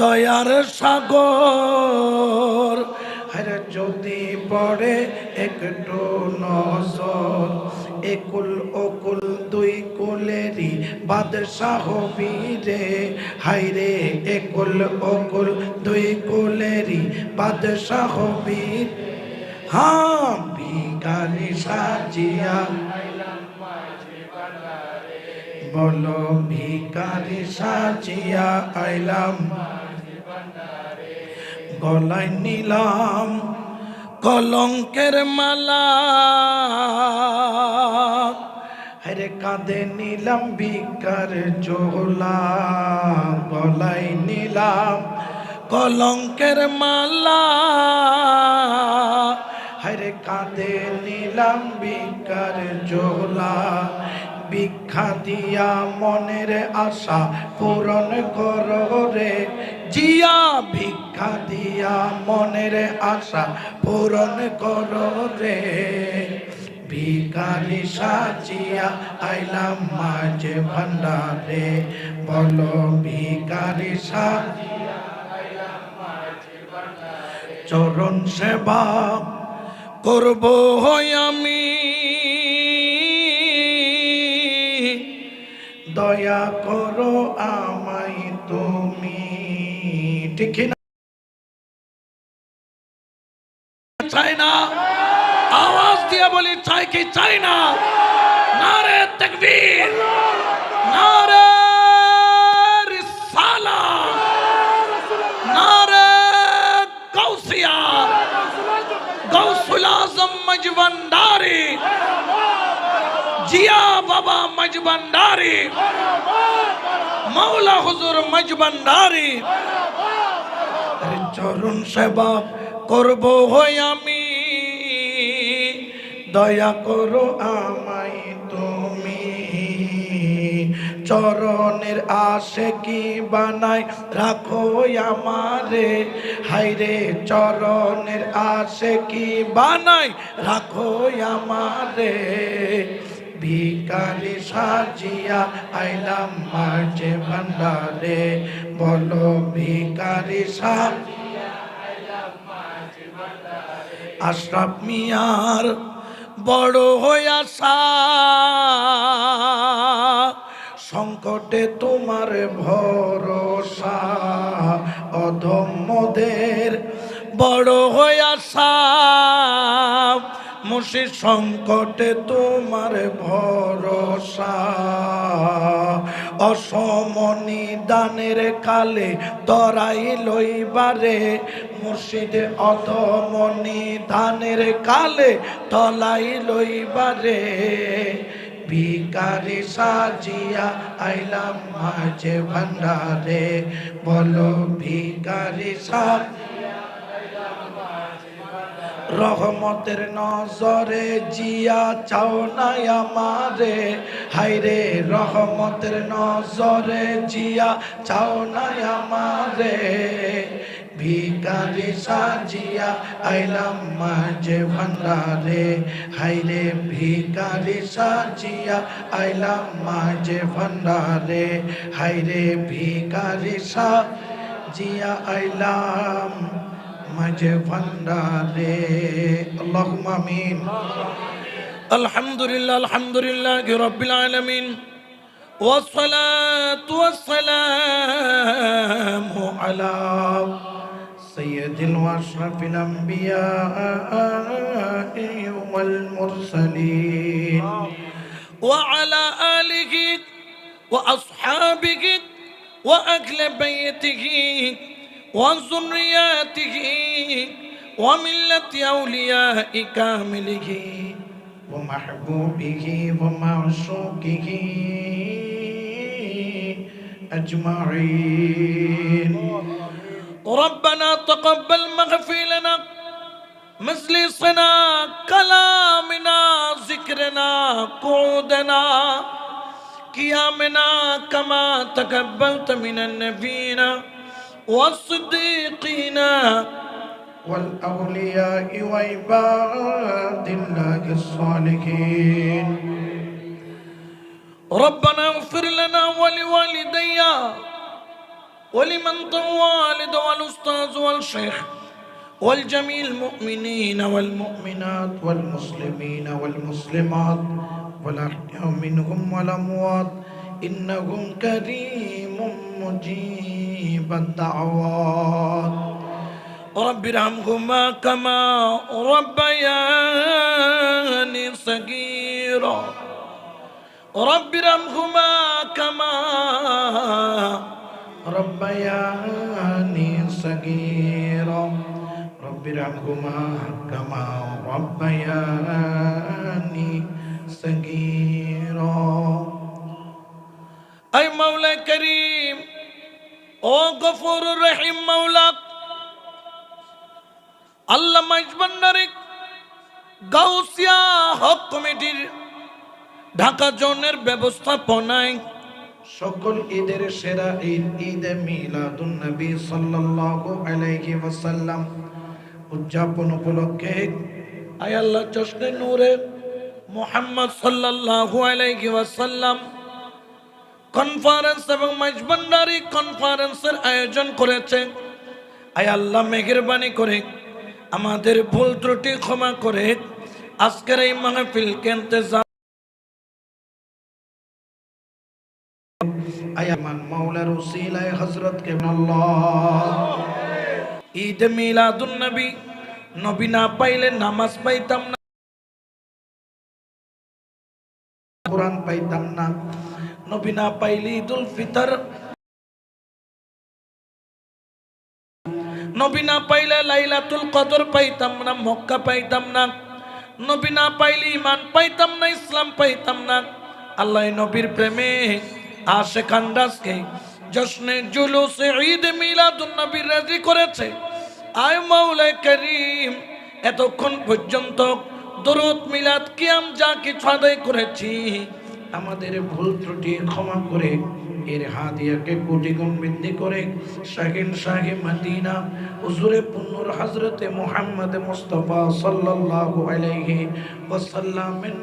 দয়ার সাগর। আরে যদি পড়ে একটু নজর, একুল ওকুল দুই কুলেরই বাদশাহ বীরে। হাইরে একুল অকুল দুই কুলেরই বাদশাহ বীর। হ্যাঁ ভিকারি সাজিয়া। বলো ভিকারি সাজিয়া, আইলাম। গলায় নিলাম কলঙ্কের মালা। আরে কাঁধে নিলাম বিকার জোলা, গলায় নিলাম কলঙ্কের মালা। হরে কাঁধে নিলাম বিকার জোলা, ভিক্ষা দিয়া মনের আশা পূরণ করো রে। জিয়া ভিক্ষা দিয়া মনের আশা পূরণ করো রে। ভিকারি সাজিয়া আইলাম মাঝে ভান্ডারে। বলো ভিকারি চরণ সেবা করব আমি। দয়া করো আমায় তুমি ঠিক না চাই না আওয়াজ দিয়ে বলি চাই কি চাই না নারে তকবীর নারে রিসালা নারে কৌসিয়া গৌসুল আজম মজবন্দারি জিয়া বাবা মজবন্দারি মৌলা হুজুর মজবন্দারি আরে চরণ সেবা করব হই আমি। দয়া করো আমায় তুমি। চরণের আশে কি বানাই রাখো আমারে। হাইরে চরণের আশে কি বানাই রাখো আমারে। ভিকারি সাজিয়া আইলাম মাঝে ভান্ডারে। বলো ভিকারি সাজিয়া আশরাফ মিয়ার বড় হইয়াসা সংকটে তোমার ভরসা, অধম্মদের বড় হইয়াসা মুসি সংকটে তোমার ভরসা অসমনি দানের কালে তরাই লইবারে মুর্শিদ অধমনি ধানের কালে তলাই লইবারে ভিকারি সাজিয়া আইলাম মাঝে ভান্ডারে। বলো ভিকারি সাজিয়া রহমতের নজরে জিয়া চাও নাই আমারে। হাইরে রহমতের নজরে জিয়া চাও নাই আমারে। ভিকারি সাজিয়া আইলাম মাঝে ভান্ডারে হাইরে ভিকারি সাজিয়া আইলাম মাঝে ভান্ডারে হাইরে ভিকারি সাজিয়া আইলাম মাঝে ভান্ডারে আল্লাহুম্মা আমিন আলহামদুলিল্লাহ আলহামদুলিল্লাহ রাব্বিল আলামিন والصلاة والسلام على سيد واشرف الأنبياء والمرسلين وعلى آله وأصحابه وأهل بيته وذرياته وملة أولياء كامله ومحبوبه ومعشوقه أجمعين. ربنا تقبل مغفي لنا مجلسنا كلامنا ذكرنا قعودنا قيامنا كما تقبلت من النبيين والصديقين. والأولياء وعباد الله الصالحين. ربنا اغفر لنا ولوالدي ولمن والد والأستاذ والشيخ والجميع المؤمنين والمؤمنات والمسلمين والمسلمات والأحياء منهم والأموات إنهم كريم مجيب الدعوات. رب ارحمهما كما ربياني صغيرا. رب ارحمهما كما ربياني صغيرا رب ارحمهما كما ربياني صغيرا أي مولا كريم ও গফুর রহিম মাওলা আল্লাহ মাইজবান্ডারে গাউসিয়া হক কমিটির ঢাকা জোনের ব্যবস্থাপনায় সকল ঈদের সেরা ঈদ, ঈদে মিলাদুন নবী সাল্লাল্লাহু আলাইহি ওয়াসাল্লাম উদযাপন উপলক্ষে আয় আল্লাহ জশ্নে নূরে মুহাম্মদ সাল্লাল্লাহু আলাইহি ওয়াসাল্লাম কনফারেন্স এবং মাইজবান্ডারি কনফারেন্সের আয়োজন করেছে। আয় আল্লাহ মেহেরবানি করে আমাদের ভুল ত্রুটি ক্ষমা করে আজকের এই মাহফিল আয়ামান মাওলার উসিলায় হযরত কে ঈদ মিলাদুন নবী নবী না পাইলে নামাজ পাইতাম না। কোরআন পাইতাম না। নবী না পাইলে ঈদুল ফিতর। নবী না পাইলে লাইলাতুল কদর পাইতাম না, মক্কা পাইতাম না। নবী না পাইলে ইমান পাইতাম না, ইসলাম পাইতাম না। আল্লাহ নবীর প্রেমে আশে খান্ডাসকে জশ্নে জুলুসে ঈদ মিলাদুন নবীর রাজি করেছে। আয় মাওলা করিম, এতক্ষণ পর্যন্ত দরুদ, মিলাদ, কিয়াম যা কিছু আদায় করেছি, আমাদের ভুল ত্রুটি ক্ষমা করে এর হাদিয়াকে কোটি গুণ বৃদ্ধি করে শাহিন শাহি মদিনা হুজুরে পুন্নুর হজরতে মুহাম্মদ মুস্তফা সাল্লাল্লাহু আলাইহি ওয়াসাল্লামের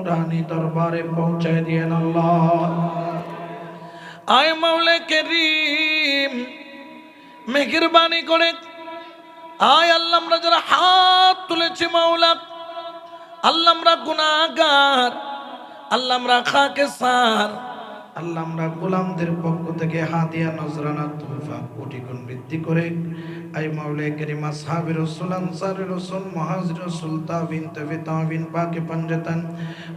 নূরানি দরবারে পৌঁছায় দিয়েন আল্লাহ। আয় মাওলা করিম, মেহেরবানি করে। আয় আল্লাহ, আমরা যারা হাত তুলেছি মাওলা, আল্লাহ আমরা গুনাহগার, আল্লাহ আমরা খাকে সার, আল্লাহ আমরা গোলামদের পক্ষ থেকে হাতিয়া নজরানা তোফা কোটি গুণ বৃদ্ধি করে। আই মাওলা করিম আসহাবের রাসূল আনসারের রাসূল, মুহাজির রাসূল, তাবিন, তবে, তাবিন, পাকে পঞ্জতন,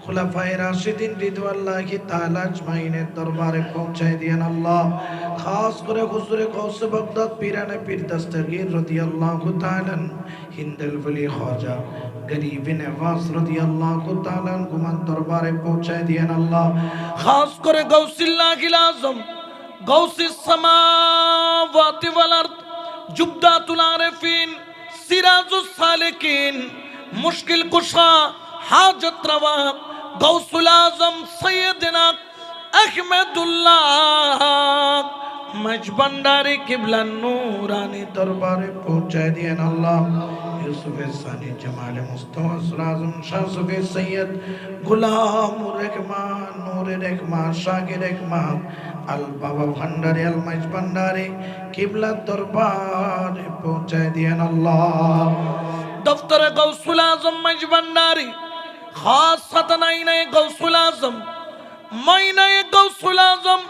খুলাফায়ে রাশিদিন রিদওয়াল্লাহি তাআলা আজমাইনের দরবারে পৌঁছায় দিয়েন আল্লাহ। খাস করে হুজুরে গৌস বাগদাদ, পীরানে পীর দস্তগীর রাদিয়াল্লাহু তাআলা হিন্দাল ওলি খাজা, গরিব নওয়াজ রাদিয়াল্লাহু তাআলা আজম গৌসিস জুবদাতুল আরিফিন সিরাজুস সালিকিন মুশকিল কুশা হাজত রওয়া গৌসুল আজম সৈয়দনা আহমেদুল্লাহ। মজবন্ডারি কিবলা নূরানি দরবারে পৌঁছায় দিয়েন আল্লাহ। ইউসুফ সানি জামাল মুস্তফা সুরাজম শাহ সুফি সৈয়দ গুলাম রেহমান নূর রেহমান শাকির রেহমান আল বাবা ভান্ডারি, আল মাইজ ভান্ডারি কিবলা দরবারে পৌঁছায় দিয়েন আল্লাহ। দফতরে গৌসুল আজম মাইজ ভান্ডারি, খাস সাতনাইনায় গৌসুল আজম, মাইনায় গৌসুল আজম,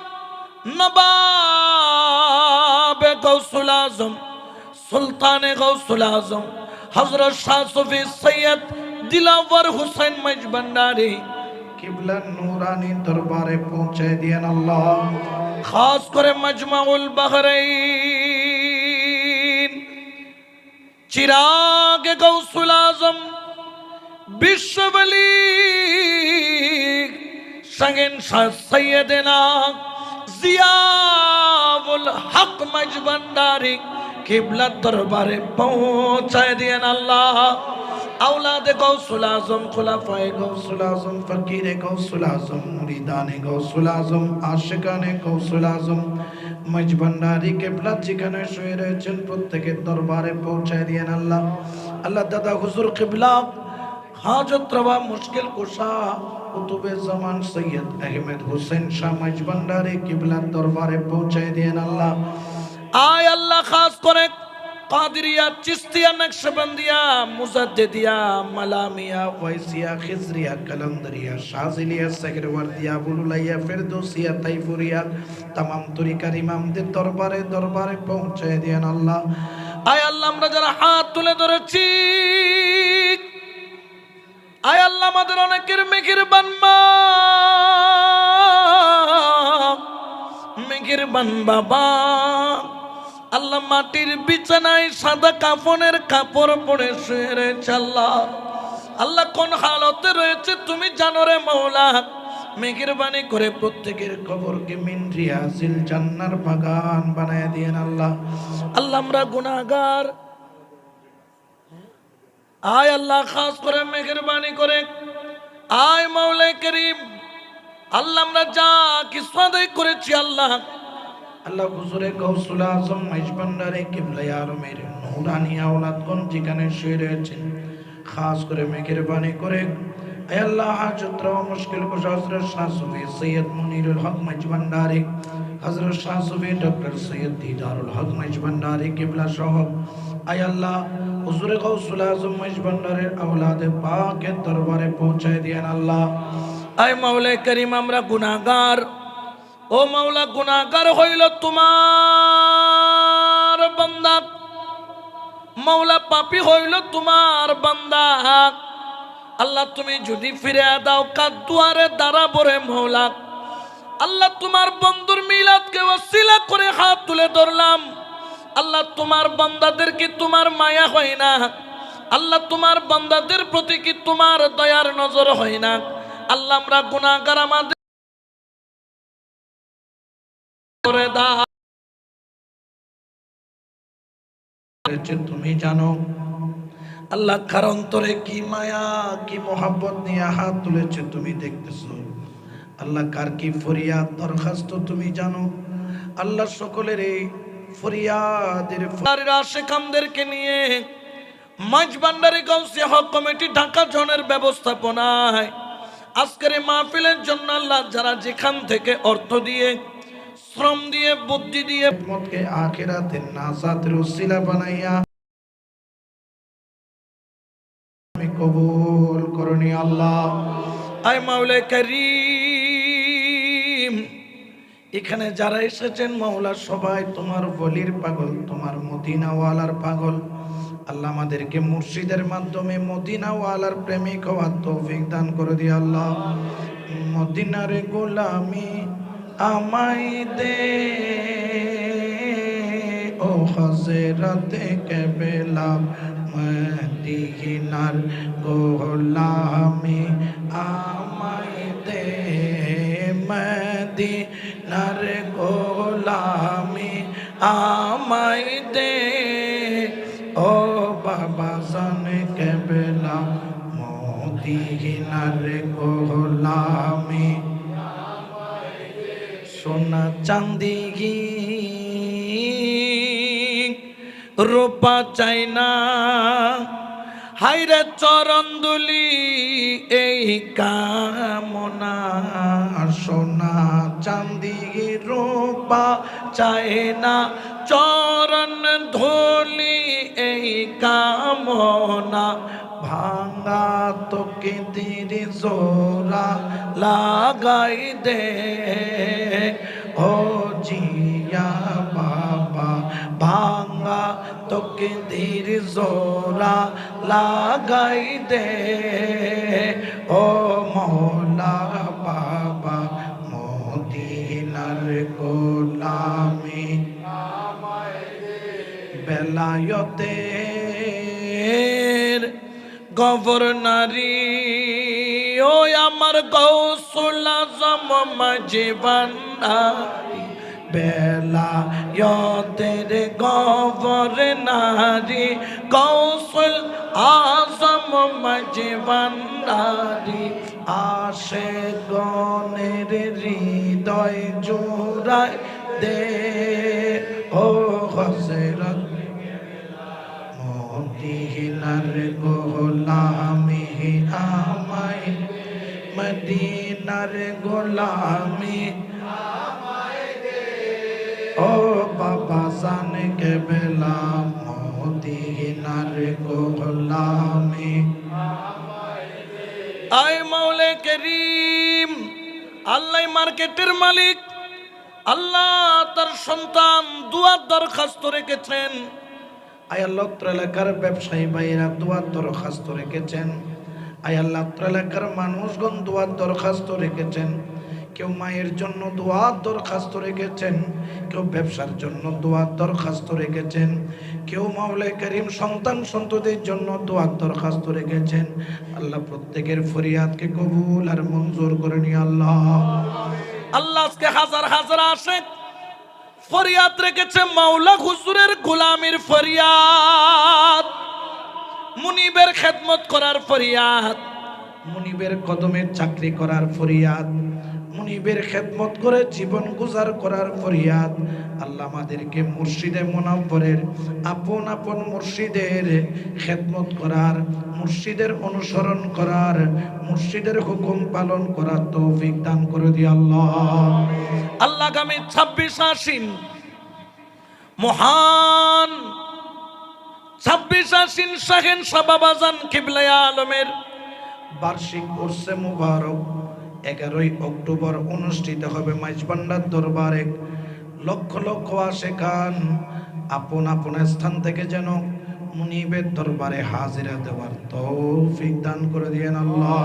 নবাবে গৌসুল আজম, সুলতানে গৌসুল আজম হজরত শাহ সুফি সৈয়দ দিলাওয়ার হুসেন মজবন্ডারি কিবলা নুরানি দরবারে পৌঁছে দিয়েন আল্লাহ। খাস করে মজমাউল বাহরাইন। চিরাগে গৌসুল আজম বিশ্ববলী সঙ্গেন সৈয়দেনা জিয়াউল হক মজবন্ডারি কিবলার দরবারে পৌঁছায় দিয়েন আল্লাহ। আওলাদে গৌসুল আজম, খুলাফায়ে গৌসুল আজম, ফকিরে গৌসুল আজম, মুরিদানে গৌসুল আজম, আশিকানে গৌসুল আজম মজবন্ডারি কিবলা যেখানে শুয়ে রয়েছেন প্রত্যেকের দরবারে পৌঁছায় দিয়েন আল্লাহ। আল্লাহ দাদা হুজুর কিবলা, হাজত রবা মুশকিল কুশা, কুতুবে জামান সৈয়দ আহমেদ হোসেন শাহ মাইজবান্ডারে কিবলার দরবারে পৌঁছে দিয়েন আল্লাহ। আয় আল্লাহ, খাস করে কাদিরিয়া চিস্তিয়া, নকশবন্দিয়া, মুজাদ্দিদিয়া, মালামিয়া, ওয়াইসিয়া, খিজরিয়া, কালান্দরিয়া, শাহজিলিয়া সেগরওয়ার্দিয়া বুলুলাইয়া ফেরদৌসিয়া, তাইফুরিয়া, তামাম তরিকার ইমামদের দরবারে দরবারে পৌঁছে দিয়েন আল্লাহ। আয় আল্লাহ, আমরা যারা হাত তুলে ধরেছি, আয় আল্লাহ, আমাদের অনেকের মেঘের বানমা মেঘের বান বাবা। আল্লাহ মাটির বিছানায় সাদা কাফনের কাপড় পরে শুয়ে রয়েছে আল্লাহ। কোন হালতে রয়েছে তুমি জানো রে মৌলা মেঘের বাণী করে প্রত্যেকের কবরকে মিনরিয়া সিল জান্নার বাগান বানায় দিয়েন আল্লাহ। আল্লাহ আমরা গুনাহগার। আয় আল্লাহ, খাস করে মেহরবানি করে। আয় মাওলাই করিম। আল্লাহ আমরা যা আদায় করেছি আল্লাহ। আল্লাহ হুজুরে গৌসুল আজম মাইজবান্ডারে কিবলা আলমের নুরানি আওলাদগণ যেখানে শুয়ে রয়েছেন, খাস করে মেহেরবানি করে, আয় আল্লাহ হাজত মুশকিল কুশ হজরত সৈয়দ মুনিরুল হক মাইজবান্ডারে হজরত শাহ ডক্টর সৈয়দ দিদারুল হক মাইজবান্ডারে কিবলা সহ আল্লাহ, হুজুরে গৌসুল আজম মাইজবান্ডারের আওলাদে পাকের দরবারে পৌঁছায় দিয়েন আল্লাহ। আয় মাওলাই করিম, আমরা গুনাহগার ও মাওলা, গুনাহগার হইল তোমার বান্দা। মাওলা, পাপি হইল তোমার বান্দা। আল্লাহ, তুমি যদি ফিরে দাও, কার দুয়ারে দাঁড়াবো রে মৌলা আল্লাহ, তোমার বন্ধুর মিলাদকে ওসিলা করে হাত তুলে ধরলাম। আল্লাহ, তোমার বান্দাদের কি তোমার মায়া হয় না? আল্লাহ, তোমার বান্দাদের প্রতি কি তোমার দয়ার নজর হয় না? আল্লাহ, আমরা গুনাহগার আমাদের করে দাও। তুমি জানো আল্লাহ কার অন্তরে কি মায়া কি মোহাব্বত নিয়ে হাত তুলেছে তুমি দেখতেছো? আল্লাহ কার কি ফরিয়াদ দরখাস্ত তুমি জানো? আল্লাহ সকলের এই ফরিয়াদের নিয়ে মাঝ ভান্ডারি গাউসিয়া হক কমিটি ঢাকা জনের ব্যবস্থাপনায় আজকের এই মাহফিলের জন্য আল্লাহ যারা যেখান থেকে অর্থ দিয়ে শ্রম দিয়ে বুদ্ধি দিয়ে। মতকে আখিরাতের নাজাতের উসিলা বানাইয়া আমি কবুল করনি আল্লাহ। আয় মাওলা করিম এখানে যারা এসেছেন মাওলা সবাই তোমার বলির পাগল তোমার মদিনাওয়ালার পাগল। আল্লাহ আমাদেরকে মুর্শিদের মাধ্যমে মদিনাওয়ালার প্রেমিক হওয়ার তৌফিক দান করে দিয়ে আল্লাহ। মদিনার গোলামি আমায় দে। ও হজরতে কেবেলা মদিনার গোলামি আমায় দে। মদিনার গোলামি আমায় দে। ও বাবা জান কেবেলা মদিনার গোলামি সোনা চাঁদি রূপা চাই না। হাইরে চরণ দুলি এই কামনা সোনা চাঁদি রূপা চায় না। চরণ ধুলি, এই কামনা ভাঙা তোকে দিরি জোরা লাগাই দে। ও জিয়া বাবা, ভাঙা তোকে ধীর জোরা লাগাই দে। ও মৌলা বাবা, মদিনার গোলামি বেলায়তে গভর্নারি ও আমার গৌসুল আজম মাঝে ভান্ডারি বেলায়তের গভর্নারি গৌসুল আজম মাঝে ভান্ডারি আসে গনের হৃদয় জোড়ায় দে। ও হসরত মদিনার গোলামি মদিনা নার গোলামি। ও বাবা, জান কে বেলা মদিনার গোলামি। আয় মাওলে করিম, আল্লাহ মার্কেটের মালিক। আল্লাহ তার সন্তান দুয়ার দরখাস্ত রেখেছেন। আয় আল্লাহ তোর এলাকার ব্যবসায়ী ভাইয়েরা দুয়ার দরখাস্ত রেখেছেন। আয় আল্লাহ এলাকার মানুষগণ দোয়ার দরখাস্ত রেখেছেন। কেউ মায়ের জন্য দোয়ার দরখাস্ত রেখেছেন, কেউ ব্যবসার জন্য দোয়ার দরখাস্ত রেখেছেন, কেউ মাওলে করিম সন্তান সন্ততির জন্য দোয়ার দরখাস্ত রেখেছেন। আল্লাহ প্রত্যেকের ফরিয়াদকে কবুল আর মঞ্জুর করে নিয়ে আল্লাহ। আল্লাহ আজকে হাজার হাজার আসে ফরিয়াদ রেখেছে মাওলা হুজুরের গোলামির ফরিয়াদ। মুনিবের খেদমত করার ফরিয়াদ। মুনিবের কদমে চাকরি করার ফরিয়াদ। মুনিবের খেদমত করে জীবন গুজার করার ফরিয়াদ। আল্লাহ আমাদেরকে মুর্শিদে মোনাব্বরের আপন আপন মুর্শিদের খেদমত করার মুর্শিদের অনুসরণ করার মুর্শিদের হুকুম পালন করার তৌফিক দান করে দিয়ে আল্লাহ। আল্লাহ আগামী ছাব্বিশ আশ্বিন মহান ছাব্বিশ আশ্বিন শাহেন সাবাবাজান কিবলাই আলমের। বার্ষিক উর্সে মুবারক এগারোই অক্টোবর অনুষ্ঠিত হবে মাইজবান্ডার দরবারে। লক্ষ লক্ষ আসে খান আপন আপন স্থান থেকে যেন মুনিবের দরবারে হাজিরা দেওয়ার তৌফিক দান করে দিয়েন আল্লাহ।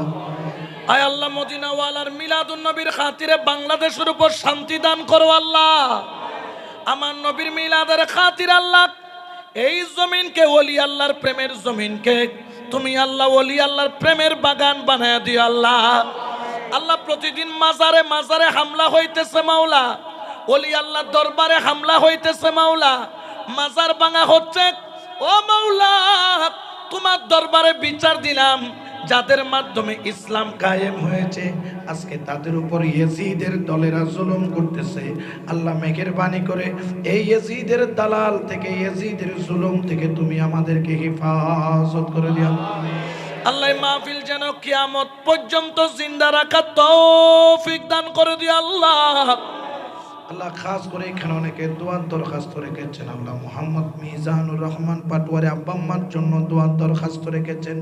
আয় আল্লাহ মদিনাওয়ালার মিলাদুন নবীর খাতিরে বাংলাদেশের উপর শান্তি দান করো আল্লাহ। আমার নবীর মিলাদের খাতির আল্লাহ এই জমিনকে ওলি আল্লাহর প্রেমের জমিনকে তুমি আল্লাহ ওলি আল্লাহর প্রেমের বাগান বানায় দিও আল্লাহ। আল্লাহ প্রতিদিন মাজারে মাজারে হামলা হইতেছে মাওলা। ওলি আল্লাহ দরবারে হামলা হইতেছে মাওলা। মাজার ভাঙা হচ্ছে। ও মাওলা, তোমার দরবারে বিচার দিলাম। যাদের মাধ্যমে ইসলাম কায়েম হয়েছে আজকে তাদের উপর ইয়েজিদের দলেরা জুলুম করতেছে। আল্লাহ মেঘের বাণী করে এই ইয়েজিদের দালাল থেকে ইয়েজিদের জুলুম থেকে তুমি আমাদেরকে হেফাজত করে দিও। আল্লাহ মাহফিল যেন কিয়ামত পর্যন্ত জিন্দা রাখা তৌফিক দান করে দিও আল্লাহ। আল্লাহ খাস করে এখানে অনেকে দোয়ার দরখাস্ত রেখেছেন। আল্লাহ মোহাম্মদ মিজানুর রহমান পাটোয়ারি আব্বা আম্মার জন্য দোয়ার দরখাস্ত রেখেছেন।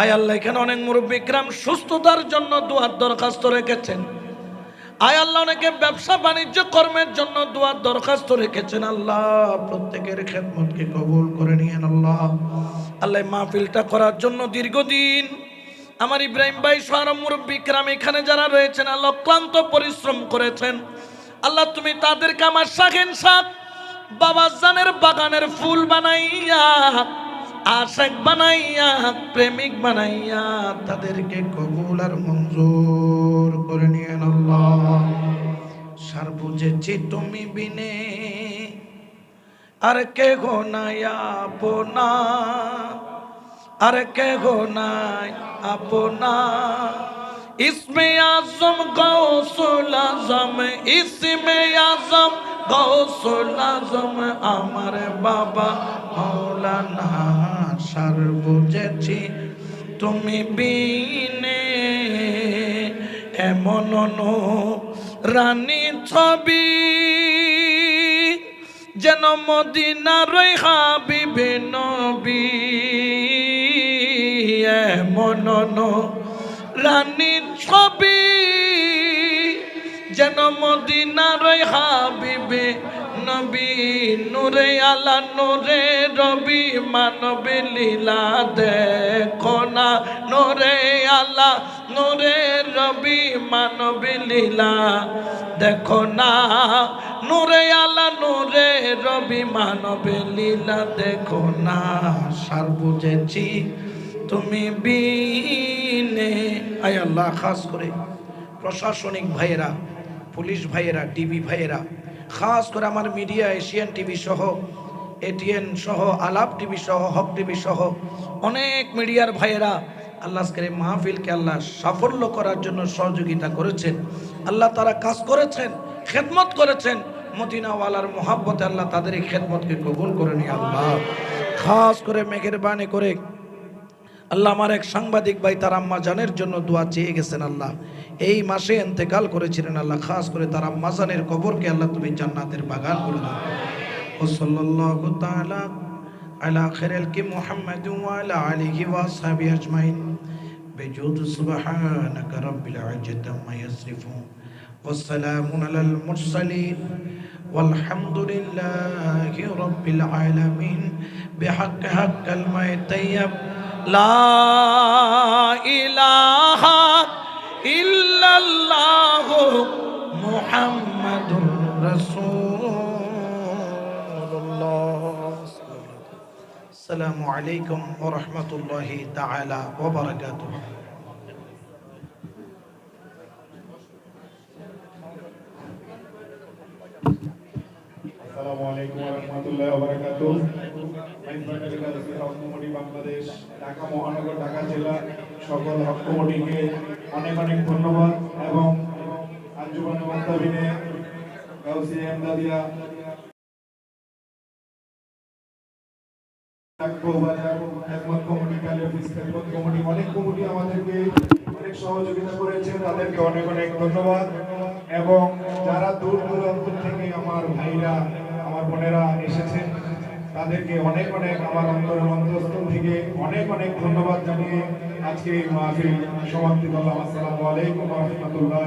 আয় আল্লাহ, এখানে অনেক মুরব্বী গ্রাম সুস্থতার জন্য দুয়ার দরখাস্ত রেখেছেন। আয় আল্লাহ, অনেকে ব্যবসা বাণিজ্য কর্মের জন্য দুয়ার দরখাস্ত রেখেছেন। আল্লাহ, প্রত্যেকের খেদমতকে কবুল করে নিয়েন আল্লাহ। আল্লাহ মাহফিলটা করার জন্য দীর্ঘদিন আমার ইব্রাহিম ভাই সারম মুরব্বী এখানে যারা রয়েছেন, আল্লাহ ক্লান্ত পরিশ্রম করেছেন। আল্লাহ, তুমি তাদেরকে আমার শাখেন শাক বাবা জানের বাগানের ফুল বানাইয়া আশেক বানাইয়া, প্রেমিক বানাইয়া তাদেরকে কবুল আর মঞ্জুর করে আল্লাহ। সার বুঝেছি তুমি বিনে, আর কে নাই আপনা আর কে নাই আপনা ইসমে আজম গৌসুল আজম ইসমে আজম গৌসুল আজম আমার বাবা মৌলানা সার বুঝেছি তুমি বিনে এমন রানী ছবি যেন মদিনার হাবিবে নবী এমন রানী ছবি যেন মদিনার হাবিবে নবী নূরে আলা নূরে রবি মানব লীলা দেখো না নূরে আলা নূরে রবি মানব লীলা দেখো না নূরে আলা নূরে রবি মানব লীলা দেখো না সার বুঝেছি তুমি বিনে আয় আল্লাহ, খাস করে প্রশাসনিক ভাইয়েরা, পুলিশ ভাইয়েরা টিভি ভাইয়েরা, খাস করে আমার মিডিয়া, এশিয়ান টিভি সহ এটিএন সহ, আলাপ টিভি সহ, হক টিভি সহ, অনেক মিডিয়ার ভাইয়েরা আল্লাহ আজকের মাহফিলকে আল্লাহ সাফল্য করার জন্য সহযোগিতা করেছেন। আল্লাহ তারা কাজ করেছেন, খেদমত করেছেন। মদিনাওয়ালার মোহাব্বতে আল্লাহ তাদের এই খেদমতকে কবুল করে নিয়ে আল্লাহ, খাস করে মেঘের বাণী করে আল্লাহ আমার এক সাংবাদিক ভাই তার আম্মা জানের জন্য দোয়া চেয়ে গেছেন আল্লাহ এই মাসে এন্তেকাল করেছিলেন আল্লাহ খাস করে তারা মাজানের কবরকে আল্লাহ তুমি জান্নাতের বাগান করে দাও ও সাল্লাল্লাহু তাআলা আলা খাইরিল কি মুহাম্মাদ ওয়া আলা আলিহি ওয়া আসহাবিহি আজমাইন بجود سبحانك رب العزة عما يصفون والسلام على المرسلين والحمد لله رب العالمين بحق حق الماء الطيب লা ইলাহা ইল্লাল্লাহ محمد رسول الله السلام عليكم ورحمة الله تعالى وبركاته আসসালামু আলাইকুম ওয়া রাহমাতুল্লাহি ওয়া বাংলাদেশ, ঢাকা মহানগর, ঢাকা জেলা অনেক অনেক ধন্যবাদ এবং অনেক আমাদেরকে অনেক সহযোগিতা তাদেরকে অনেক অনেক ধন্যবাদ এবং যারা দূর দূরান্ত থেকে আমার ভাইরা, আমার বোনেরা এসেছেন তাদেরকে অনেক অনেক আমার অন্তরের অন্তঃস্থল থেকে অনেক অনেক ধন্যবাদ জানিয়ে আজকে এই মাহফিল সমাপ্তি করলাম। আসসালামু আলাইকুম রহমতুল্লাহ